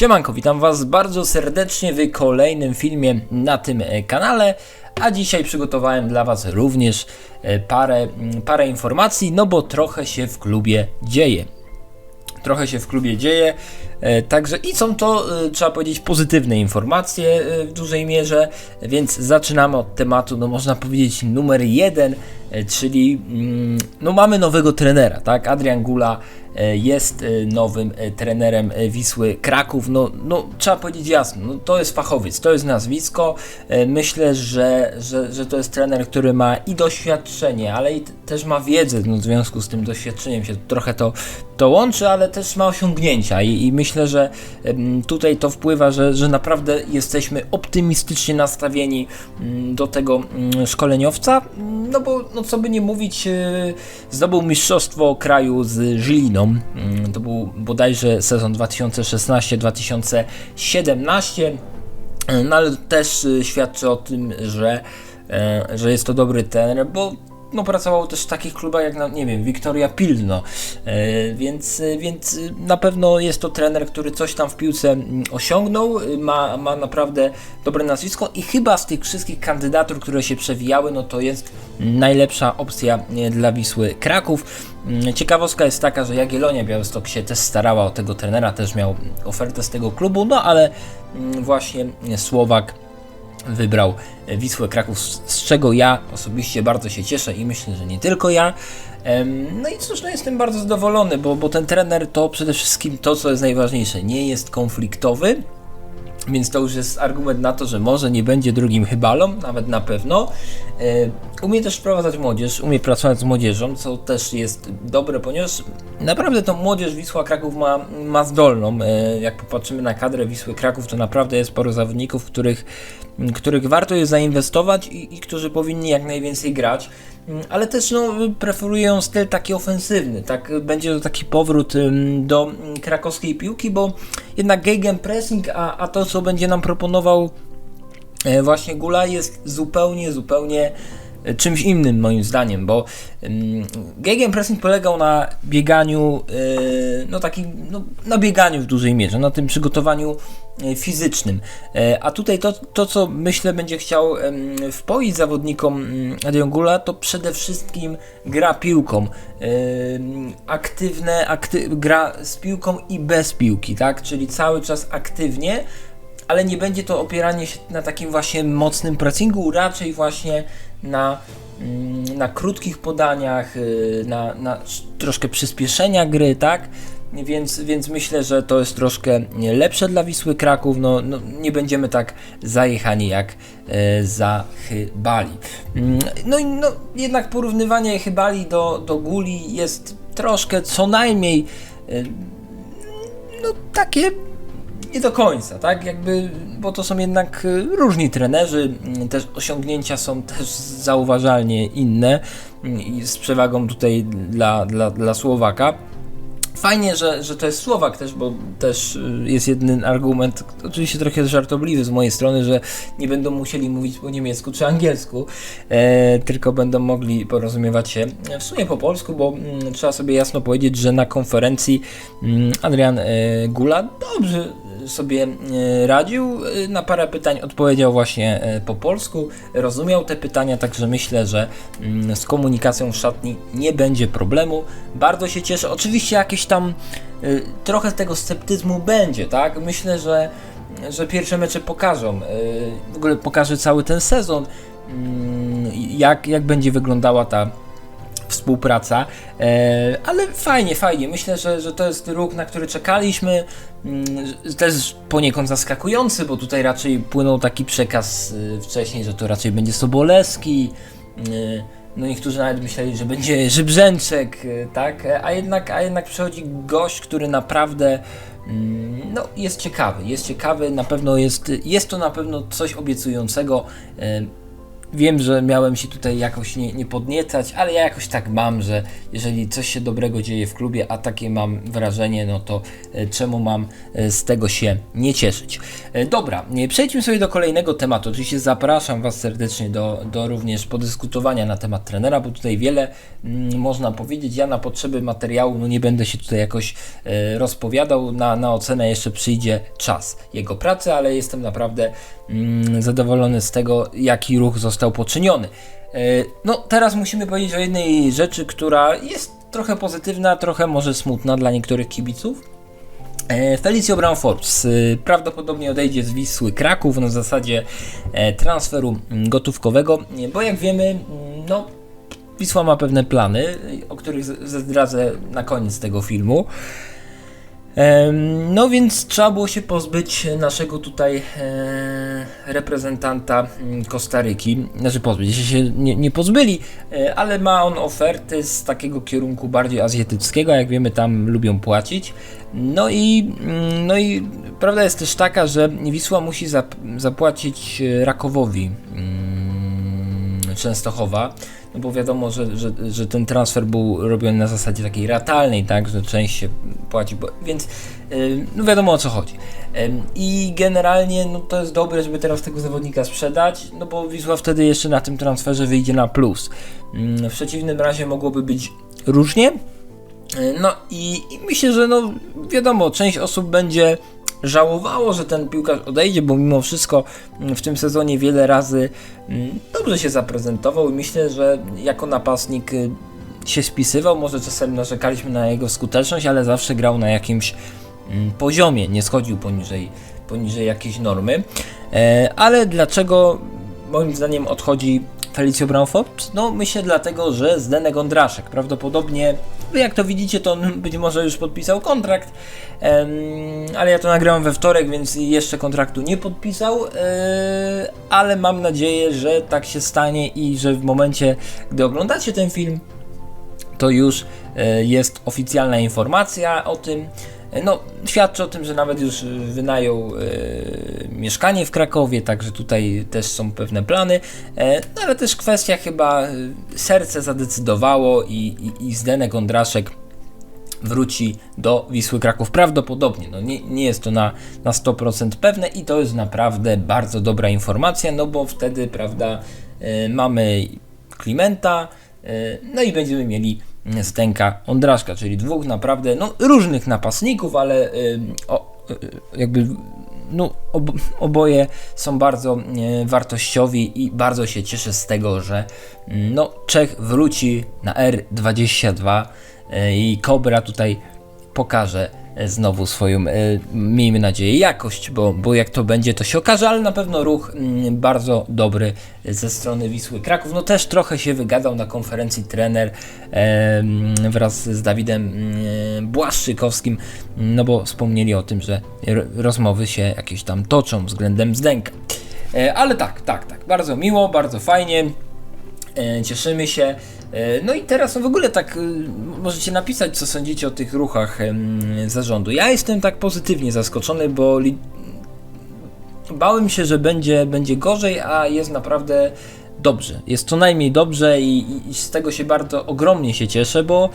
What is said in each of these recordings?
Siemanko, witam Was bardzo serdecznie w kolejnym filmie na tym e, kanale, a dzisiaj przygotowałem dla Was również e, parę, mm, parę informacji, no bo trochę się w klubie dzieje. Trochę się w klubie dzieje, e, także i są to, trzeba powiedzieć, pozytywne informacje w dużej mierze, więc zaczynamy od tematu, no można powiedzieć, numer jeden, czyli mm, no mamy nowego trenera, tak? Adrian Gula e, jest e, nowym e, trenerem e, Wisły Kraków. No, no trzeba powiedzieć jasno, no, to jest fachowiec, to jest nazwisko. E, Myślę, że, że, że to jest trener, który ma i doświadczenie, ale i też ma wiedzę. No, w związku z tym doświadczeniem się trochę to, to łączy, ale też ma osiągnięcia i, i myślę, że tutaj to wpływa, że, że naprawdę jesteśmy optymistycznie nastawieni mm, do tego mm, szkoleniowca. No bo no co by nie mówić, e, zdobył mistrzostwo kraju z Żyliną. Mm, To był bodajże sezon 2016-2017. E, No ale też e, świadczy o tym, że, że jest to dobry trener, bo no, pracował też w takich klubach jak, nie wiem, Wiktoria Pilno, e, więc, e, więc e, na pewno jest to trener, który coś tam w piłce osiągnął, ma, ma naprawdę dobre nazwisko i chyba z tych wszystkich kandydatur, które się przewijały, no to jest najlepsza opcja dla Wisły Kraków. Mm, Ciekawostka jest taka, że Jagiellonia Białystok się też starała o tego trenera, też miał ofertę z tego klubu, no ale mm, właśnie Słowak wybrał Wisłę Kraków, z czego ja osobiście bardzo się cieszę i myślę, że nie tylko ja. No i cóż, no jestem bardzo zadowolony, bo, bo ten trener to przede wszystkim to, co jest najważniejsze, nie jest konfliktowy, więc to już jest argument na to, że może nie będzie drugim chybalą, nawet na pewno. E, Umie też wprowadzać młodzież, umie pracować z młodzieżą, co też jest dobre, ponieważ naprawdę tą młodzież Wisła Kraków ma, ma zdolną. E, Jak popatrzymy na kadrę Wisły Kraków, to naprawdę jest sporo zawodników, których, których warto jest zainwestować i, i którzy powinni jak najwięcej grać. Ale też no, preferują styl taki ofensywny, tak? Będzie to taki powrót do krakowskiej piłki, bo jednak gegenpressing, a, a to co będzie nam proponował e, właśnie Gula jest zupełnie, zupełnie czymś innym moim zdaniem, bo gegenpressing polegał na bieganiu, e, no takim, no, na bieganiu w dużej mierze, na tym przygotowaniu e, fizycznym, E, a tutaj to, to co myślę będzie chciał wpoić zawodnikom mm, Adrian Gula, to przede wszystkim gra piłką, aktywne, akty, gra z piłką i bez piłki, tak, czyli cały czas aktywnie, ale nie będzie to opieranie się na takim właśnie mocnym pressingu, raczej właśnie na, mm, na krótkich podaniach, y, na, na sz- troszkę przyspieszenia gry, tak? Więc, więc myślę, że to jest troszkę lepsze dla Wisły Kraków. No, no, nie będziemy tak zajechani jak e, za Chybali. Mm, No i no, jednak porównywanie Chybali do, do Guli jest troszkę co najmniej e, no takie nie do końca, tak? Jakby, bo to są jednak y, różni trenerzy, mm, też osiągnięcia są też zauważalnie inne mm, i z przewagą tutaj dla, dla, dla Słowaka. Fajnie, że, że to jest Słowak też, bo też y, jest jeden argument, oczywiście trochę żartobliwy z mojej strony, że nie będą musieli mówić po niemiecku czy angielsku, e, tylko będą mogli porozumiewać się w sumie po polsku, bo mm, trzeba sobie jasno powiedzieć, że na konferencji mm, Adrian e, Gula dobrze sobie e, radził. E, Na parę pytań odpowiedział właśnie e, po polsku, rozumiał te pytania, także myślę, że mm, z komunikacją w szatni nie będzie problemu. Bardzo się cieszę. Oczywiście jakieś tam trochę tego sceptyzmu będzie, tak? Myślę, że, że pierwsze mecze pokażą, w ogóle pokaże cały ten sezon, mm, jak, jak będzie wyglądała ta współpraca, e, ale fajnie, fajnie. Myślę, że, że to jest ruch, na który czekaliśmy. Mm, Też poniekąd zaskakujący, bo tutaj raczej płynął taki przekaz y, wcześniej, że to raczej będzie Sobolewski. y, No niektórzy nawet myśleli, że będzie Żybrzęczek, y, tak? A jednak, a jednak przychodzi gość, który naprawdę mm, no, jest ciekawy. Jest ciekawy, na pewno jest, jest to na pewno coś obiecującego. Wiem, że miałem się tutaj jakoś nie, nie podniecać, ale ja jakoś tak mam, że jeżeli coś się dobrego dzieje w klubie, a takie mam wrażenie, no to e, czemu mam e, z tego się nie cieszyć? E, Dobra, przejdźmy sobie do kolejnego tematu. Oczywiście zapraszam Was serdecznie do, do również podyskutowania na temat trenera, bo tutaj wiele mm, można powiedzieć. Ja na potrzeby materiału no nie będę się tutaj jakoś rozpowiadał. Na, na ocenę jeszcze przyjdzie czas jego pracy, ale jestem naprawdę mm, zadowolony z tego, jaki ruch został poczyniony. E, No, teraz musimy powiedzieć o jednej rzeczy, która jest trochę pozytywna, trochę może smutna dla niektórych kibiców. E, Felicio Brown Forbes e, prawdopodobnie odejdzie z Wisły Kraków na zasadzie e, transferu mm, gotówkowego, bo jak wiemy, mm, no, Wisła ma pewne plany, o których zdradzę na koniec tego filmu. No więc trzeba było się pozbyć naszego tutaj e, reprezentanta mm, Kostaryki. Znaczy pozbyć, się nie, nie pozbyli, e, ale ma on oferty z takiego kierunku bardziej azjatyckiego, jak wiemy tam lubią płacić. No i, mm, no i prawda jest też taka, że Wisła musi zap, zapłacić e, Rakowowi mm, Częstochowa. No bo wiadomo, że, że, że ten transfer był robiony na zasadzie takiej ratalnej, tak, że część się płaci, bo, więc yy, no wiadomo o co chodzi. Ym, I generalnie no to jest dobre, żeby teraz tego zawodnika sprzedać, no bo Wisła wtedy jeszcze na tym transferze wyjdzie na plus. Ym, w przeciwnym razie mogłoby być różnie. Yy, No i, i myślę, że no wiadomo, część osób będzie żałowało, że ten piłkarz odejdzie, bo mimo wszystko mm, w tym sezonie wiele razy mm, dobrze się zaprezentował i myślę, że jako napastnik y, się spisywał, może czasem narzekaliśmy na jego skuteczność, ale zawsze grał na jakimś mm, poziomie, nie schodził poniżej, poniżej jakiejś normy. E, ale dlaczego moim zdaniem odchodzi Felicio Brown Forbes? No myślę dlatego, że Zdenek Ondraszek prawdopodobnie, wy jak to widzicie, to on być może już podpisał kontrakt, ale ja to nagrałem we wtorek, więc jeszcze kontraktu nie podpisał, e, ale mam nadzieję, że tak się stanie i że w momencie, gdy oglądacie ten film, to już e, jest oficjalna informacja o tym. E, No, świadczy o tym, że nawet już e, wynajął e, mieszkanie w Krakowie, także tutaj też są pewne plany, no, ale też kwestia chyba serce zadecydowało i, i, i Zdenek Ondraszek wróci do Wisły Kraków prawdopodobnie. No nie, nie jest to na, na 100% pewne i to jest naprawdę bardzo dobra informacja, no bo wtedy, prawda, mamy Klimenta, no i będziemy mieli Zdenka Ondraszka, czyli dwóch naprawdę no, różnych napastników, ale e, o, e, jakby no, ob, oboje są bardzo e, wartościowi i bardzo się cieszę z tego, że mm, no, Czech wróci na R22 e, i Kobra tutaj pokaże znowu swoją, e, miejmy nadzieję, jakość, bo, bo jak to będzie, to się okaże, ale na pewno ruch mm, bardzo dobry ze strony Wisły Kraków. No też trochę się wygadał na konferencji trener e, mm, wraz z Dawidem mm, Błaszczykowskim, no bo wspomnieli o tym, że rozmowy się jakieś tam toczą względem Zdenka. E, ale tak, tak, tak, bardzo miło, bardzo fajnie. Cieszymy się. E, No i teraz no w ogóle tak y, możecie napisać, co sądzicie o tych ruchach zarządu. Ja jestem tak pozytywnie zaskoczony, bo bałem się, że będzie, będzie gorzej, a jest naprawdę dobrze. Jest co najmniej dobrze i, i, i z tego się bardzo ogromnie się cieszę, bo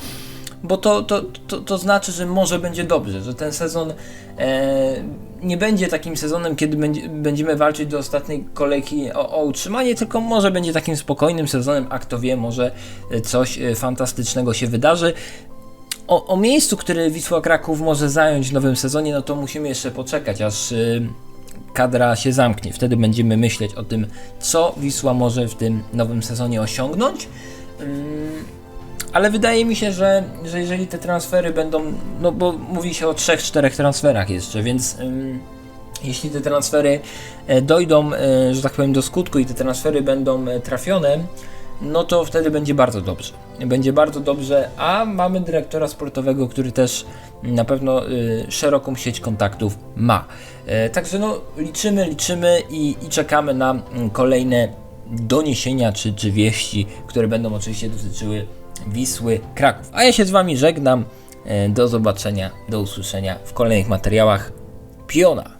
bo to, to, to, to znaczy, że może będzie dobrze, że ten sezon e, nie będzie takim sezonem, kiedy będzie, będziemy walczyć do ostatniej kolejki o, o utrzymanie, tylko może będzie takim spokojnym sezonem, a kto wie, może coś e, fantastycznego się wydarzy. O, o miejscu, które Wisła Kraków może zająć w nowym sezonie, no to musimy jeszcze poczekać, aż y, kadra się zamknie. Wtedy będziemy myśleć o tym, co Wisła może w tym nowym sezonie osiągnąć. Ale wydaje mi się, że, że jeżeli te transfery będą, no bo mówi się o 3-4 transferach jeszcze, więc ym, jeśli te transfery e, dojdą, e, że tak powiem, do skutku i te transfery będą e, trafione, no to wtedy będzie bardzo dobrze. Będzie bardzo dobrze, a mamy dyrektora sportowego, który też na pewno y, szeroką sieć kontaktów ma. E, także no liczymy, liczymy i, i czekamy na mm, kolejne doniesienia czy, czy wieści, które będą oczywiście dotyczyły Wisły Kraków. A ja się z Wami żegnam. E, Do zobaczenia, do usłyszenia w kolejnych materiałach. Piona!